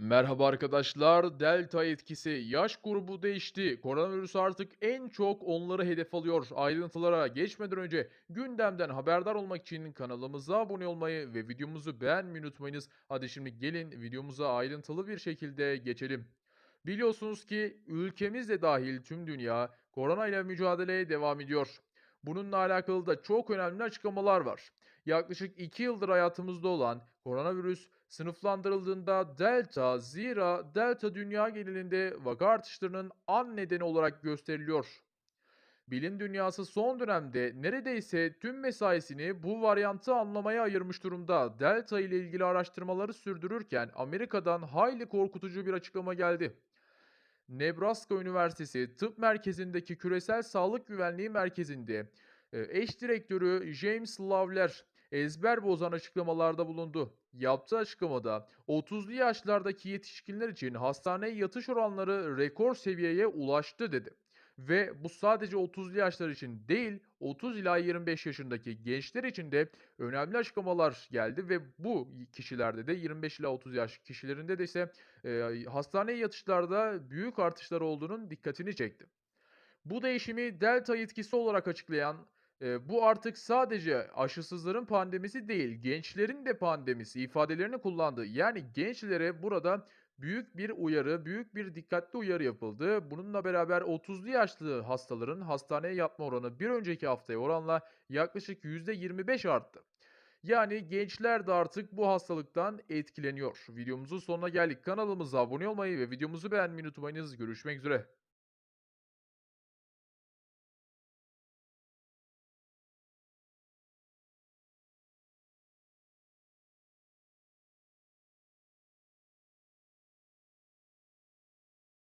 Merhaba arkadaşlar. Delta etkisi yaş grubu değişti. Koronavirüs artık en çok onları hedef alıyor. Ayrıntılara geçmeden önce gündemden haberdar olmak için kanalımıza abone olmayı ve videomuzu beğenmeyi unutmayınız. Hadi şimdi gelin videomuza ayrıntılı bir şekilde geçelim. Biliyorsunuz ki ülkemiz de dahil tüm dünya korona ile mücadeleye devam ediyor. Bununla alakalı da çok önemli açıklamalar var. Yaklaşık 2 yıldır hayatımızda olan koronavirüs sınıflandırıldığında delta, zira delta dünya genelinde vaka artışlarının an nedeni olarak gösteriliyor. Bilim dünyası son dönemde neredeyse tüm mesaisini bu varyantı anlamaya ayırmış durumda. Delta ile ilgili araştırmaları sürdürürken Amerika'dan hayli korkutucu bir açıklama geldi. Nebraska Üniversitesi Tıp Merkezi'ndeki Küresel Sağlık Güvenliği Merkezi'nde e, eş direktörü James Lawler ezber bozan açıklamalarda bulundu. Yaptığı açıklamada 30'lu yaşlardaki yetişkinler için hastaneye yatış oranları rekor seviyeye ulaştı dedi. Ve bu sadece 30'lu yaşlar için değil, 30 ila 25 yaşındaki gençler için de önemli açıklamalar geldi ve bu kişilerde de 25 ila 30 yaş kişilerinde de ise Eee, hastaneye yatışlarda büyük artışlar olduğunun dikkatini çekti. Bu değişimi delta etkisi olarak açıklayan, eee, bu artık sadece aşısızların pandemisi değil, gençlerin de pandemisi ifadelerini kullandı. Yani gençlere burada büyük bir uyarı, büyük bir dikkatli uyarı yapıldı. Bununla beraber 30'lu yaşlı hastaların hastaneye yatma oranı bir önceki haftaya oranla yaklaşık %25 arttı. Yani gençler de artık bu hastalıktan etkileniyor. Videomuzun sonuna geldik. Kanalımıza abone olmayı ve videomuzu beğenmeyi unutmayınız. Görüşmek üzere.